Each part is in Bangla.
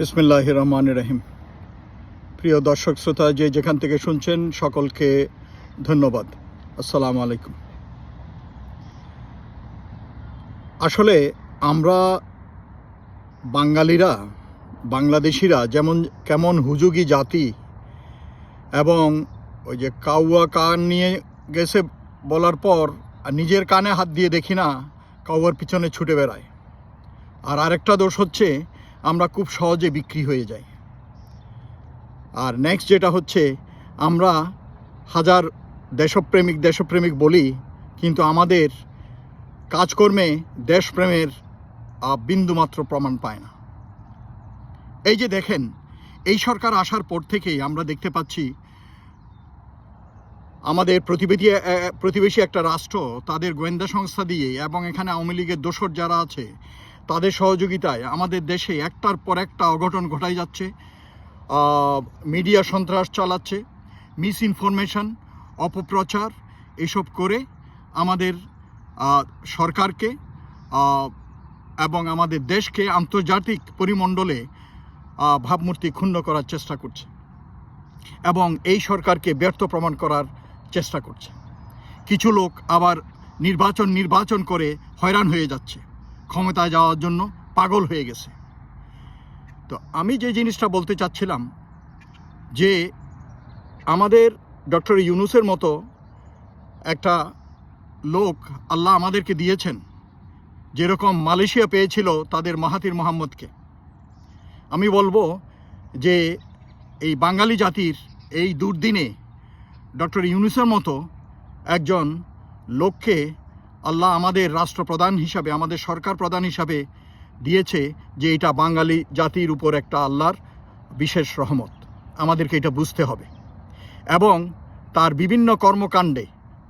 বিসমিল্লাহ রহমান রহিম প্রিয় দর্শক শ্রোতা, যে যেখান থেকে শুনছেন, সকলকে ধন্যবাদ। আসসালামু আলাইকুম। আসলে আমরা বাঙালিরা, বাংলাদেশিরা যেমন, কেমন হুজুগি জাতি এবং ওই যে কাউয়া কান নিয়ে গেছে বলার পর নিজের কানে হাত দিয়ে দেখি না, কাউয়ার পিছনে ছুটে বেড়ায়। আর আরেকটা দোষ হচ্ছে আমরা খুব সহজে বিক্রি হয়ে যাই। আর নেক্সট যেটা হচ্ছে, আমরা হাজার দেশপ্রেমিক দেশপ্রেমিক বলি, কিন্তু আমাদের কাজকর্মে দেশপ্রেমের বিন্দুমাত্র প্রমাণ পায় না। এই যে দেখেন, এই সরকার আসার পর থেকেই আমরা দেখতে পাচ্ছি, আমাদের প্রতিবেদী প্রতিবেশী একটা রাষ্ট্র, তাদের গোয়েন্দা সংস্থা দিয়ে এবং এখানে আওয়ামী লীগের দোসর যারা আছে তাদের সহযোগিতায় আমাদের দেশে একটার পর একটা অঘটন ঘটাই যাচ্ছে। মিডিয়া সন্ত্রাস চালাচ্ছে মিস ইনফরমেশন অপপ্রচার, এসব করে আমাদের সরকারকে এবং আমাদের দেশকে আন্তর্জাতিক পরিমণ্ডলে ভাবমূর্তি ক্ষুণ্ণ করার চেষ্টা করছে এবং এই সরকারকে ব্যর্থ প্রমাণ করার চেষ্টা করছে। কিছু লোক আবার নির্বাচন নির্বাচন করে হয়রান হয়ে যাচ্ছে। ক্ষমতায় যাওয়ার জন্য পাগল হয়ে গেছে। তো আমি যে জিনিসটা বলতে চাচ্ছিলাম, যে আমাদের ডক্টর ইউনুসের মতো একটা লোক আল্লাহ আমাদেরকে দিয়েছেন, যেরকম মালয়েশিয়া পেয়েছিল তাদের মাহাতির মোহাম্মদকে। আমি বলব যে এই বাঙালি জাতির এই দুর্দিনে ডক্টর ইউনুসের মতো একজন লোককে আল্লাহ আমাদের রাষ্ট্রপ্রধান হিসাবে, আমাদের সরকার প্রধান হিসাবে দিয়েছে যে এটা বাঙালি জাতির উপর একটা আল্লাহর বিশেষ রহমত। আমাদেরকে এটা বুঝতে হবে। এবং তার বিভিন্ন কর্মকাণ্ডে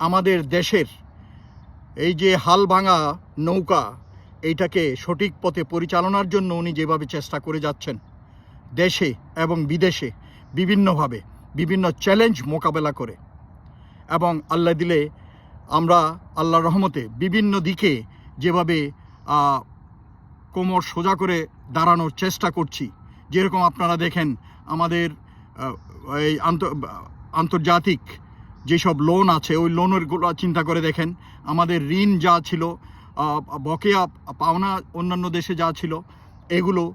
আমাদের দেশের এই যে হাল ভাঙা নৌকা, এইটাকে সঠিক পথে পরিচালনার জন্য উনি যেভাবে চেষ্টা করে যাচ্ছেন, দেশে এবং বিদেশে বিভিন্নভাবে বিভিন্ন চ্যালেঞ্জ মোকাবেলা করে এবং আল্লাহ দিলে আমরা আল্লাহর রহমতে বিভিন্ন দিকে যেভাবে কোমর সোজা করে দাঁড়ানোর চেষ্টা করছি। যেরকম আপনারা দেখেন আমাদের এই আন্ত- আন্তর্জাতিক যেসব লোন আছে, ওই লোনেরগুলো চিন্তা করে দেখেন। আমাদের ঋণ যা ছিল বকেয়া পাওনা অন্যান্য দেশে যা ছিল, এগুলো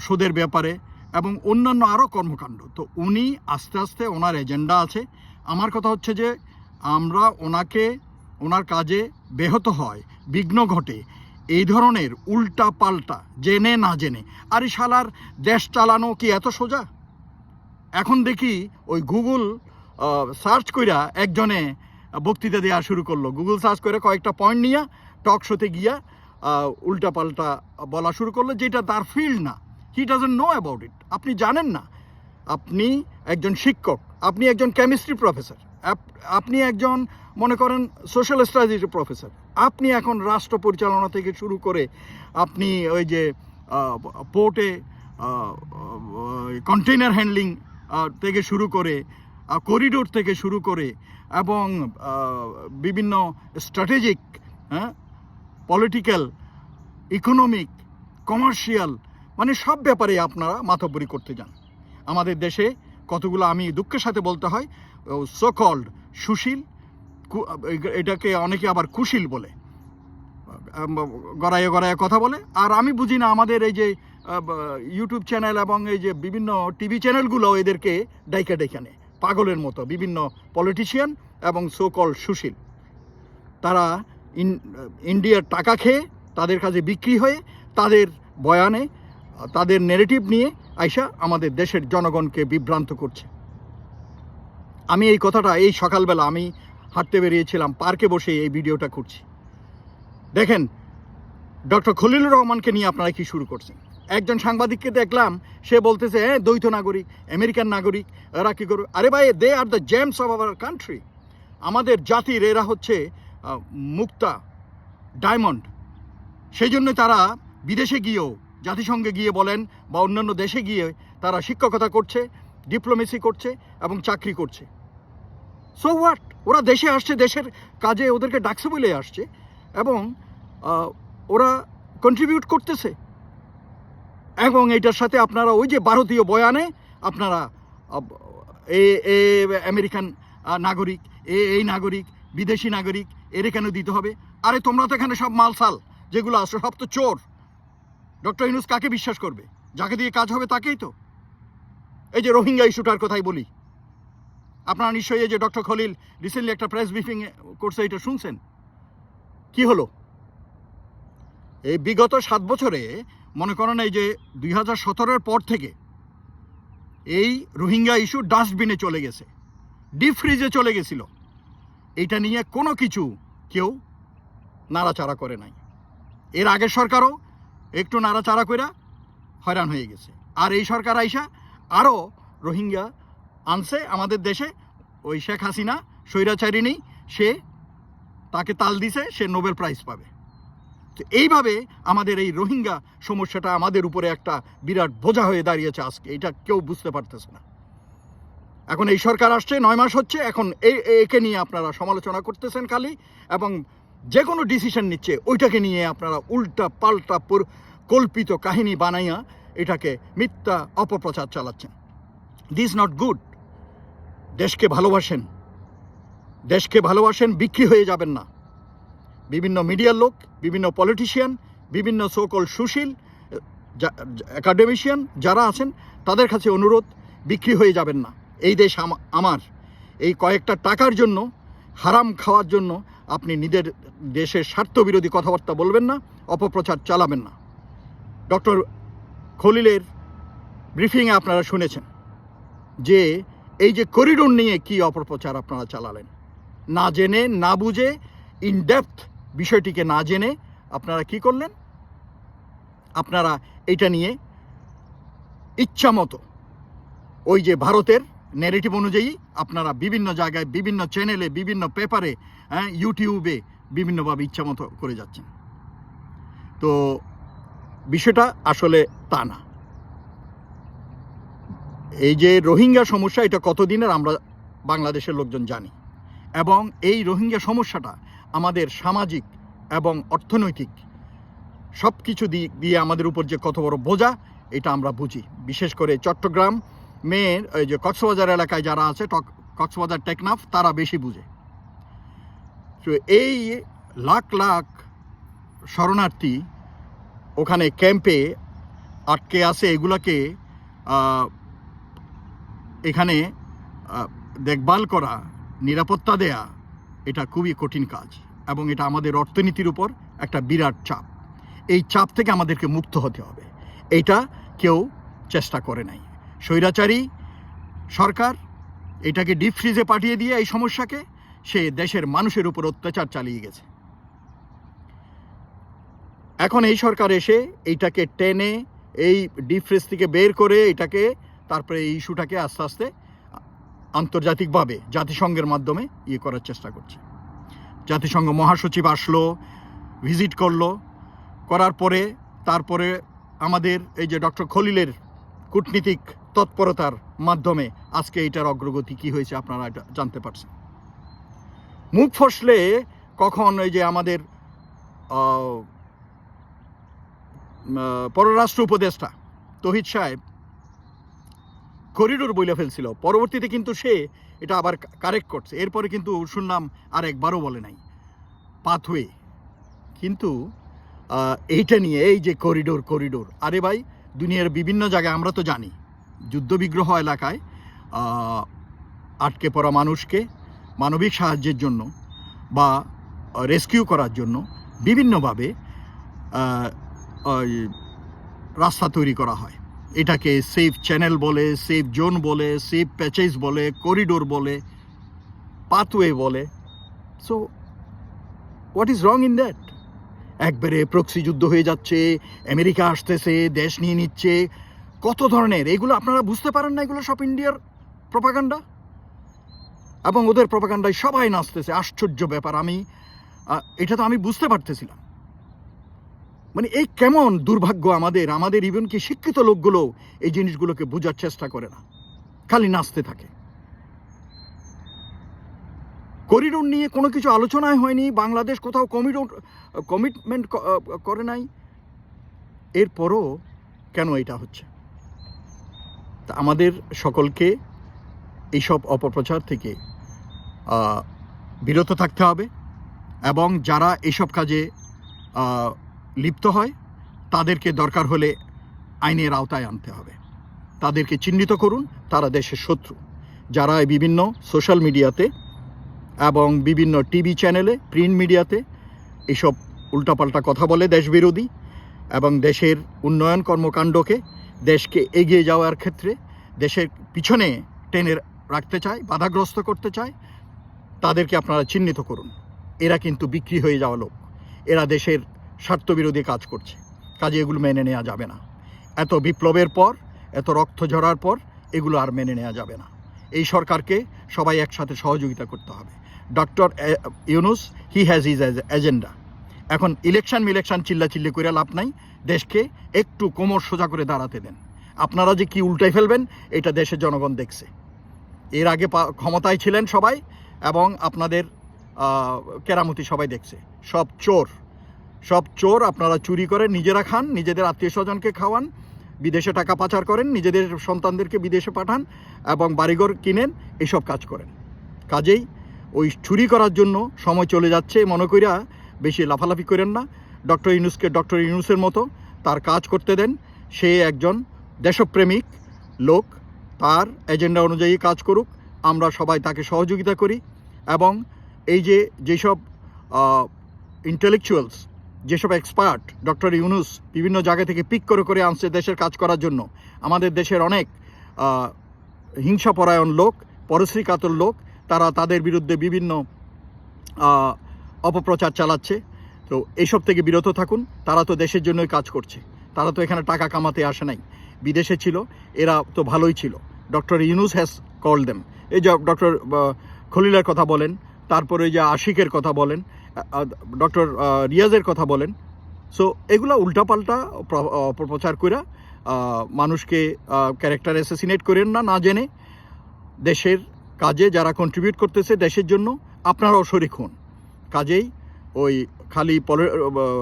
সুদের ব্যাপারে এবং অন্যান্য আরও কর্মকাণ্ড। তো উনি আস্তে আস্তে ওনার এজেন্ডা আছে। আমার কথা হচ্ছে যে আমরা ওনাকে, ওনার কাজে ব্যাহত হয়, বিঘ্ন ঘটে। এই ধরনের উল্টা পাল্টা জেনে না জেনে। আরে শালার, দেশ চালানো কি এত সোজা? এখন দেখি ওই গুগল সার্চ কইরা একজনে বক্তৃতা দেওয়া শুরু করল। গুগল সার্চ করে কয়েকটা পয়েন্ট নিয়ে টক শোতে গিয়া উল্টা পাল্টা বলা শুরু করল, যেটা তার ফিল্ড না। He doesn't know about it আপনি জানেন না। আপনি একজন শিক্ষক, আপনি একজন কেমিস্ট্রি প্রফেসর। আপনি একজন, মনে করেন সোশ্যাল স্ট্র্যাটেজি প্রফেসর আপনি এখন রাষ্ট্র পরিচালনা থেকে শুরু করে আপনি ওই যে পোর্টে কন্টেইনার হ্যান্ডলিং থেকে শুরু করে করিডোর থেকে শুরু করে এবং বিভিন্ন স্ট্র্যাটেজিক হ্যাঁ পলিটিক্যাল ইকোনমিক কমার্শিয়াল মানে সব ব্যাপারে আপনারা মাথাবরি করতে যান। আমাদের দেশে কতগুলো, আমি দুঃখের সাথে বলতে হয় সো কল্ড সুশীল এটাকে অনেকে আবার কুশীল বলে। আম, গড়াইয়ে গড়াইয়ে কথা বলে। আর আমি বুঝি না আমাদের এই যে ইউটিউব চ্যানেল এবং এই যে বিভিন্ন টিভি চ্যানেলগুলো এদেরকে ডাইকা নেয়। পাগলের মতো বিভিন্ন পলিটিশিয়ান এবং সো কল সুশীল। তারা ইন ইন্ডিয়ার টাকা খেয়ে তাদের কাছে বিক্রি হয়ে তাদের বয়ানে তাদের নেরেটিভ নিয়ে আইসা আমাদের দেশের জনগণকে বিভ্রান্ত করছে। আমি এই কথাটা এই সকালবেলা আমি হাঁটতে বেরিয়েছিলাম, পার্কে বসে এই ভিডিওটা করছি। দেখেন, ডক্টর খলিলুর রহমানকে নিয়ে আপনারা কি শুরু করছেন? একজন সাংবাদিককে দেখলাম, সে বলতেছে হ্যাঁ দ্বৈত নাগরিক, আমেরিকান নাগরিক, এরা কী করবে? আরে ভাই they are the gems of our country আমাদের জাতির, এরা হচ্ছে মুক্তা ডায়মন্ড সেই জন্য তারা বিদেশে গিয়েও, জাতিসংঘে গিয়ে বলেন বা অন্যান্য দেশে গিয়ে তারা শিক্ষকতা করছে। ডিপ্লোমেসি করছে এবং চাকরি করছে। সো হোয়াট ওরা দেশে আসছে, দেশের কাজে ওদেরকে ডাকছে বলে আসছে এবং ওরা কন্ট্রিবিউট করতেছে। এবং এটার সাথে আপনারা ওই যে ভারতীয় বয়ানে আপনারা এ এ, আমেরিকান নাগরিক, এ, এই নাগরিক, বিদেশি নাগরিক, এর কেন দিতে হবে? আরে তোমরা তো এখানে সব মালসাল, যেগুলো আসো সব তো চোর। ডক্টর ইউনুস কাকে বিশ্বাস করবে? যাকে দিয়ে কাজ হবে তাকেই তো। এই যে রোহিঙ্গা ইস্যুটার কথাই বলি। আপনারা নিশ্চয়ই এই যে ডক্টর খলিল রিসেন্টলি একটা প্রেস ব্রিফিং করছে, এটা শুনছেন? কি হলো? এই বিগত সাত বছরে মনে করেন এই যে দুই হাজার সতেরোর পর থেকে এই রোহিঙ্গা ইস্যু ডাস্টবিনে চলে গেছে ডিপ ফ্রিজে চলে গেছিল। এটা নিয়ে কোনো কিছু কেউ নাড়াচাড়া করে নাই। এর আগের সরকারও একটু নাড়াচাড়া করে হয়রান হয়ে গেছে। আর এই সরকার আইসা আরও রোহিঙ্গা আনছে আমাদের দেশে। ওই শেখ হাসিনা স্বৈরাচারিণী সে তাকে তাল দিছে, সে নোবেল প্রাইজ পাবে। তো এইভাবে আমাদের এই রোহিঙ্গা সমস্যাটা আমাদের উপরে একটা বিরাট বোঝা হয়ে দাঁড়িয়েছে আজকে। এটা কেউ বুঝতে পারতেছে না। এখন এই সরকার আসছে, নয় মাস হচ্ছে, এখন এই একে নিয়ে আপনারা সমালোচনা করতেছেন খালি, এবং যে কোনো ডিসিশন নিচ্ছে, ওইটাকে নিয়ে আপনারা উল্টা পাল্টা কল্পিত কাহিনী বানাইয়া এটাকে মিথ্যা অপপ্রচার চালাচ্ছেন। দিস নট গুড দেশকে ভালোবাসেন। দেশকে ভালোবাসেন, বিক্রি হয়ে যাবেন না। বিভিন্ন মিডিয়ার লোক, বিভিন্ন পলিটিশিয়ান বিভিন্ন সোকল সুশীল একাডেমিশিয়ান যারা আছেন, তাদের কাছে অনুরোধ, বিক্রি হয়ে যাবেন না। এই দেশ আম- আমার। এই কয়েকটা টাকার জন্য, হারাম খাওয়ার জন্য আপনি নিজের দেশের স্বার্থবিরোধী কথাবার্তা বলবেন না, অপপ্রচার চালাবেন না। ডক্টর খলিলের ব্রিফিংয়ে আপনারা শুনেছেন যে এই যে করিডোর নিয়ে কি অপপ্রচার আপনারা চালালেন। না জেনে, না বুঝে ইন ডেপথ বিষয়টিকে না জেনে আপনারা কি করলেন? আপনারা এটা নিয়ে ইচ্ছা মতো ওই যে ভারতের নেগেটিভ অনুযায়ী আপনারা বিভিন্ন জায়গায়, বিভিন্ন চ্যানেলে বিভিন্ন পেপারে হ্যাঁ ইউটিউবে বিভিন্নভাবে ইচ্ছা মতো করে যাচ্ছেন। তো বিষয়টা আসলে তা না। এই যে রোহিঙ্গা সমস্যা, এটা কতদিনের আমরা বাংলাদেশের লোকজন জানি। এবং এই রোহিঙ্গা সমস্যাটা আমাদের সামাজিক এবং অর্থনৈতিক সব কিছু দিয়ে আমাদের উপর যে কত বড় বোঝা, এটা আমরা বুঝি। বিশেষ করে চট্টগ্রাম মেয়ের ওই যে কক্সবাজার এলাকায় যারা আছে কক্সবাজার টেকনাফ, তারা বেশি বুঝে। তো এই লাখ লাখ শরণার্থী ওখানে ক্যাম্পে আটকে আছে এগুলাকে এখানে দেখভাল করা, নিরাপত্তা দেয়া, এটা খুবই কঠিন কাজ এবং এটা আমাদের অর্থনীতির উপর একটা বিরাট চাপ। এই চাপ থেকে আমাদেরকে মুক্ত হতে হবে। এটা কেউ চেষ্টা করে নাই। স্বৈরাচারী সরকার এটাকে ডিপ ফ্রিজে পাঠিয়ে দিয়ে এই সমস্যাকে, সে দেশের মানুষের উপর অত্যাচার চালিয়ে গেছে। এখন এই সরকার এসে এইটাকে টেনে এই ডিপ ফ্রিজ থেকে বের করে এটাকে তারপরে এই ইস্যুটাকে আস্তে আস্তে আন্তর্জাতিকভাবে, জাতিসংঘের মাধ্যমে ইয়ে করার চেষ্টা করছে। জাতিসংঘ মহাসচিব আসলো ভিজিট করল, করার পরে তারপরে আমাদের এই যে ডক্টর খলিলের কূটনীতিক তৎপরতার মাধ্যমে আজকে এটার অগ্রগতি কি হয়েছে আপনারা জানতে পারছেন। মুখ ফসলে কখন এই যে আমাদের পররাষ্ট্র উপদেষ্টা তহিদ সাহেব করিডোর বইলে ফেলছিল। পরবর্তীতে কিন্তু সে এটা আবার কারেক্ট করছে। এরপরে কিন্তু শুনলাম আর একবারও বলে নাই। পাথওয়ে কিন্তু এইটা নিয়ে এই যে করিডোর করিডোর, আরে ভাই, দুনিয়ার বিভিন্ন জায়গায় আমরা তো জানি, যুদ্ধবিগ্রহ এলাকায় আটকে পড়া মানুষকে মানবিক সাহায্যের জন্য বা রেস্কিউ করার জন্য বিভিন্নভাবে রাস্তা তৈরি করা হয়। এটাকে সেফ চ্যানেল বলে সেফ জোন বলে সেফ প্যাচেস বলে করিডোর বলে পাথওয়ে বলে। So what is wrong in that একবারে প্রক্সি যুদ্ধ হয়ে যাচ্ছে, আমেরিকা আসতেছে, দেশ নিয়ে নিচ্ছে। কত ধরনের? এগুলো আপনারা বুঝতে পারেন না, এগুলো সব ইন্ডিয়ার প্রপাগান্ডা এবং ওদের প্রপাগান্ডায় সবাই নাচতেছে। আশ্চর্য ব্যাপার, আমি এটা তো আমি বুঝতে পারতেছিলাম। মানে এই কেমন দুর্ভাগ্য আমাদের আমাদের ইভেন কি শিক্ষিত লোকগুলো এই জিনিসগুলোকে বোঝার চেষ্টা করে না। খালি নাচতে থাকে। করিডোর নিয়ে কোনো কিছু আলোচনাই হয়নি, বাংলাদেশ কোথাও কমিডোর, কমিটমেন্ট করে নাই। এরপরও কেন এটা হচ্ছে? তা আমাদের সকলকে এইসব অপপ্রচার থেকে বিরত থাকতে হবে এবং যারা এইসব কাজে লিপ্ত হয়, তাদেরকে দরকার হলে আইনের আওতায় আনতে হবে। তাদেরকে চিহ্নিত করুন, তারা দেশের শত্রু। যারা বিভিন্ন সোশ্যাল মিডিয়াতে এবং বিভিন্ন টিভি চ্যানেলে, প্রিন্ট মিডিয়াতে এসব উল্টাপাল্টা কথা বলে দেশবিরোধী এবং দেশের উন্নয়ন কর্মকাণ্ডকে দেশকে এগিয়ে যাওয়ার ক্ষেত্রে দেশের পিছনে টেনে রাখতে চায়, বাধাগ্রস্ত করতে চায়, তাদেরকে আপনারা চিহ্নিত করুন। এরা কিন্তু বিক্রি হয়ে যাওয়া লোক। এরা দেশের স্বার্থবিরোধী কাজ করছে। কাজে এগুলো মেনে নেওয়া যাবে না। এত বিপ্লবের পর, এত রক্ত ঝরার পর এগুলো আর মেনে নেওয়া যাবে না। এই সরকারকে সবাই একসাথে সহযোগিতা করতে হবে। Doctor Yunus, he has is agenda. এখন ইলেকশন মিলেকশন চিল্লাচিল্লি করে লাভ নাই। দেশকে একটু কোমর সোজা করে দাঁড়াতে দেন। আপনারা যে কি উল্টাই ফেলবেন, এটা দেশের জনগণ দেখছে। এর আগে ক্ষমতায় ছিলেন সবাই এবং আপনাদের কেরামতি সবাই দেখছে। সব চোর। সব চোর আপনারা চুরি করে নিজেরা খান, নিজেদের আত্মীয় স্বজনকে খাওয়ান, বিদেশে টাকা পাচার করেন, নিজেদের সন্তানদেরকে বিদেশে পাঠান এবং বাড়িঘর কিনেন, এসব কাজ করেন। কাজেই ওই চুরি করার জন্য সময় চলে যাচ্ছে, মনে করিয়া বেশি লাফালাফি করেন না। ডক্টর ইউনুসকে ডক্টর ইউনুসের মতো তার কাজ করতে দেন। সে একজন দেশপ্রেমিক লোক, তার এজেন্ডা অনুযায়ী কাজ করুক, আমরা সবাই তাকে সহযোগিতা করি এবং এই যে যেসব ইন্টেলেকচুয়ালস যেসব এক্সপার্ট ডক্টর ইউনুস বিভিন্ন জায়গা থেকে পিক করে করে আনছে দেশের কাজ করার জন্য। আমাদের দেশের অনেক হিংসাপরায়ণ লোক, পরশ্রীকাতর লোক, তারা তাদের বিরুদ্ধে বিভিন্ন অপপ্রচার চালাচ্ছে। তো এইসব থেকে বিরত থাকুন, তারা তো দেশের জন্যই কাজ করছে। তারা তো এখানে টাকা কামাতে আসে নাই। বিদেশে ছিল, এরা তো ভালোই ছিল। Doctor Yunus has call them এই যে ডক্টর খলিলের কথা বলেন, তারপরে যে আশিকের কথা বলেন ডক্টর রিয়াজের কথা বলেন। সো এগুলো উল্টাপাল্টা প্র- অপপ্রচার করে মানুষকে ক্যারেক্টার অ্যাসাসিনেট করেন না না জেনে দেশের কাজে যারা কন্ট্রিবিউট করতেছে দেশের জন্য, আপনারাও শরিক হন। কাজেই ওই খালি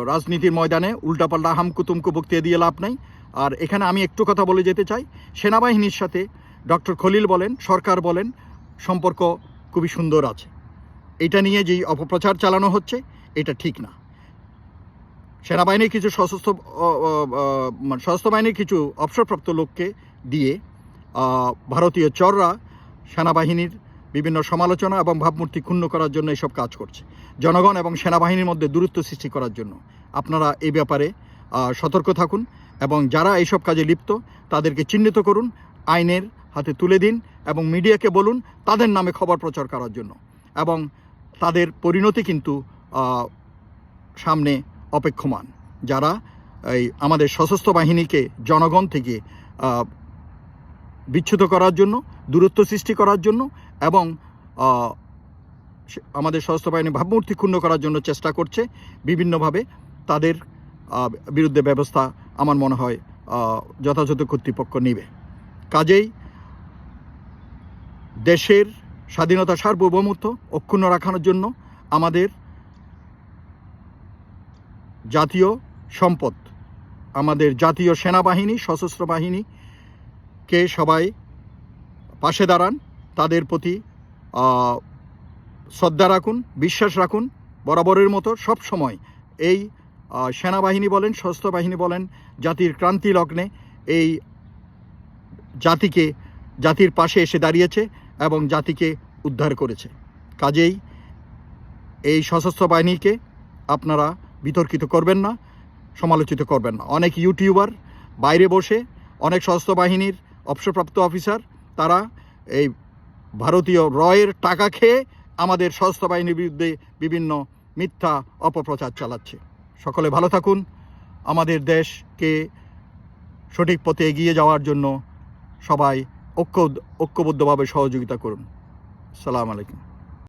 রাজনীতির ময়দানে উল্টাপাল্টা হামকুতুমকু বক্তৃতা দিয়ে লাভ নাই। আর এখানে আমি একটু কথা বলে যেতে চাই। সেনাবাহিনীর সাথে ডক্টর খলিল বলেন, সরকার বলেন, সম্পর্ক খুবই সুন্দর আছে। এটা নিয়ে যেই অপপ্রচার চালানো হচ্ছে, এটা ঠিক না। সেনাবাহিনীর কিছু সশস্ত্র মানে সশস্ত্র বাহিনীর কিছু অবসরপ্রাপ্ত লোককে দিয়ে ভারতীয় চররা সেনাবাহিনীর বিভিন্ন সমালোচনা এবং ভাবমূর্তি ক্ষুণ্ণ করার জন্য এসব কাজ করছে। জনগণ এবং সেনাবাহিনীর মধ্যে দূরত্ব সৃষ্টি করার জন্য। আপনারা এই ব্যাপারে সতর্ক থাকুন এবং যারা এইসব কাজে লিপ্ত, তাদেরকে চিহ্নিত করুন, আইনের হাতে তুলে দিন এবং মিডিয়াকে বলুন তাদের নামে খবর প্রচার করার জন্য। এবং তাদের পরিণতি কিন্তু সামনে অপেক্ষমান। যারা এই আমাদের সশস্ত্র বাহিনীকে জনগণ থেকে আহ, বিচ্যুত করার জন্য দূরত্ব সৃষ্টি করার জন্য এবং আমাদের সশস্ত্র বাহিনী ভাবমূর্তি ক্ষুণ্ণ করার জন্য চেষ্টা করছে বিভিন্নভাবে তাদের বিরুদ্ধে ব্যবস্থা আমার মনে হয় যথাযথ কর্তৃপক্ষ নেবে। কাজেই দেশের স্বাধীনতা সার্বভৌমত্ব অক্ষুণ্ণ রাখানোর জন্য আমাদের জাতীয় সম্পদ, আমাদের জাতীয় সেনাবাহিনী, সশস্ত্র বাহিনীকে সবাই পাশে দাঁড়ান, তাদের প্রতি শ্রদ্ধা রাখুন, বিশ্বাস রাখুন, বরাবরের মতো সব সময় এই সেনাবাহিনী বলেন, সশস্ত্র বাহিনী বলেন, জাতির ক্রান্তি লগ্নে এই জাতিকে, জাতির পাশে এসে দাঁড়িয়েছে। এবং জাতিকে উদ্ধার করেছে। কাজেই এই সশস্ত্র বাহিনীকে আপনারা বিতর্কিত করবেন না, সমালোচিত করবেন না। অনেক ইউটিউবার বাইরে বসে অনেক সশস্ত্র বাহিনীর অবসরপ্রাপ্ত অফিসার, তারা এই ভারতীয় রয়ের টাকা খেয়ে আমাদের সশস্ত্র বাহিনীর বিরুদ্ধে বিভিন্ন মিথ্যা অপপ্রচার চালাচ্ছে। সকলে ভালো থাকুন। আমাদের দেশকে সঠিক পথে এগিয়ে যাওয়ার জন্য সবাই ঐক্য ঐক্যবদ্ধভাবে সহযোগিতা করুন। সালাম আলাইকুম।